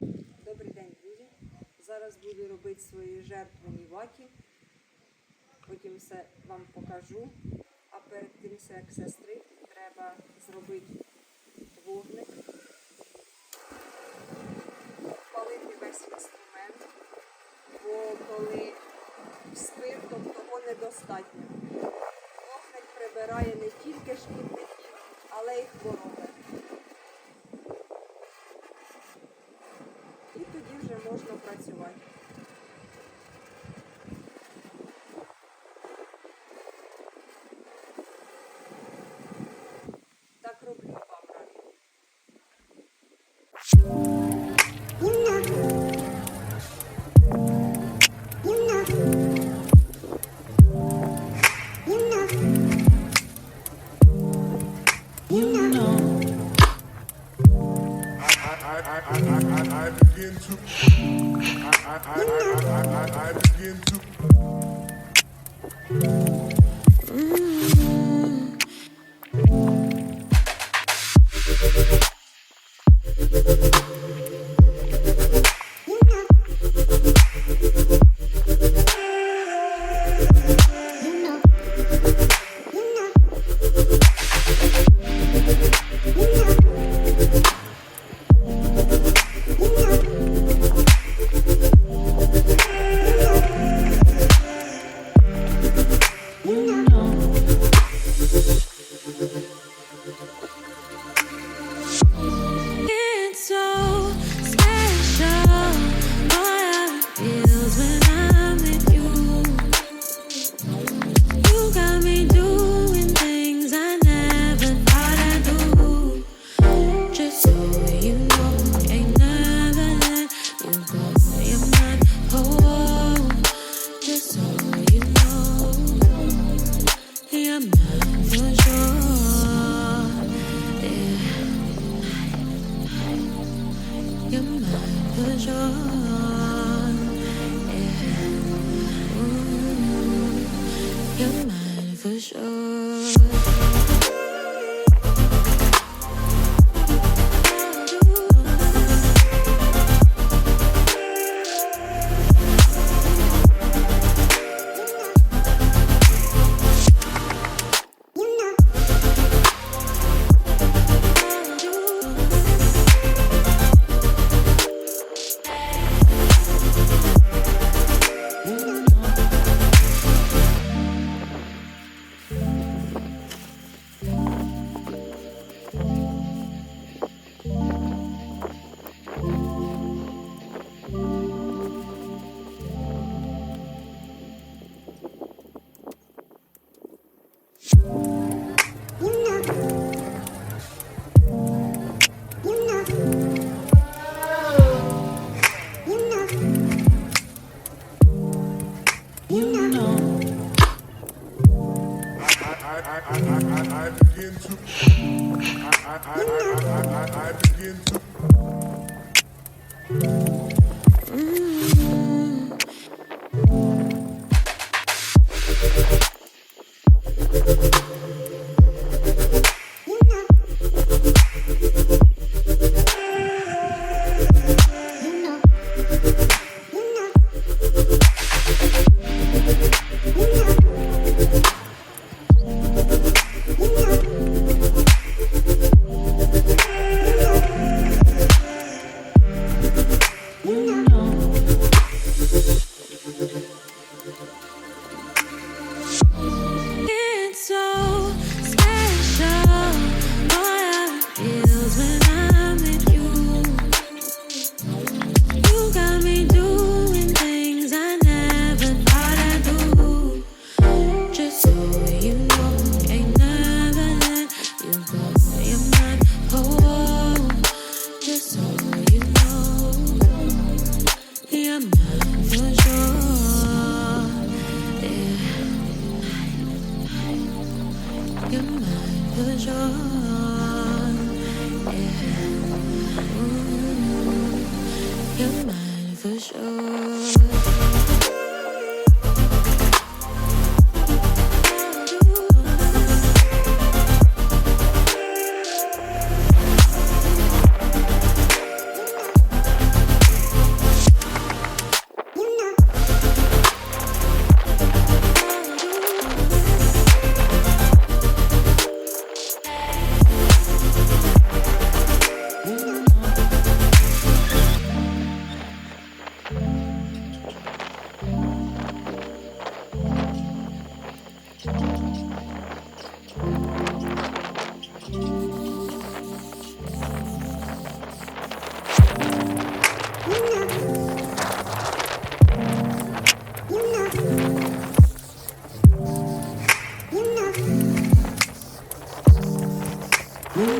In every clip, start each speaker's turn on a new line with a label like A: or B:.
A: Добрий день, друзі. Зараз буду робити свої жертвені ваті. Потім все вам покажу. А перед тим, як сестри, треба зробити вогник, палити весь інструмент, бо коли спиртом того тобто недостатньо. Вогник прибирає не тільки шкідників, але й хвороби. працювати.
B: Oh.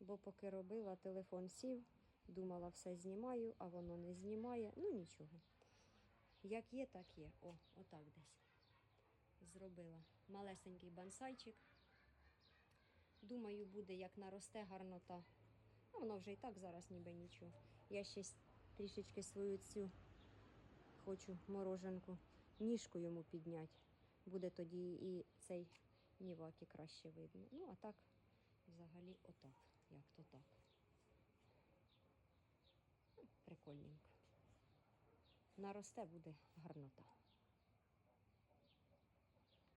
B: бо поки робила, телефон сів, думала, все знімаю, а воно не знімає. Ну нічого. Як є, так є. О, отак десь. Зробила малесенький бансайчик. Думаю, буде як наросте гарнота. А воно вже і так зараз ніби нічого. Я ще трішечки свою цю хочу мороженку, ніжку йому підняти. Буде тоді і цей ніваки краще видно. Ну, а так, взагалі, отак. Як то так. Прикольненько. Наросте буде гарнота.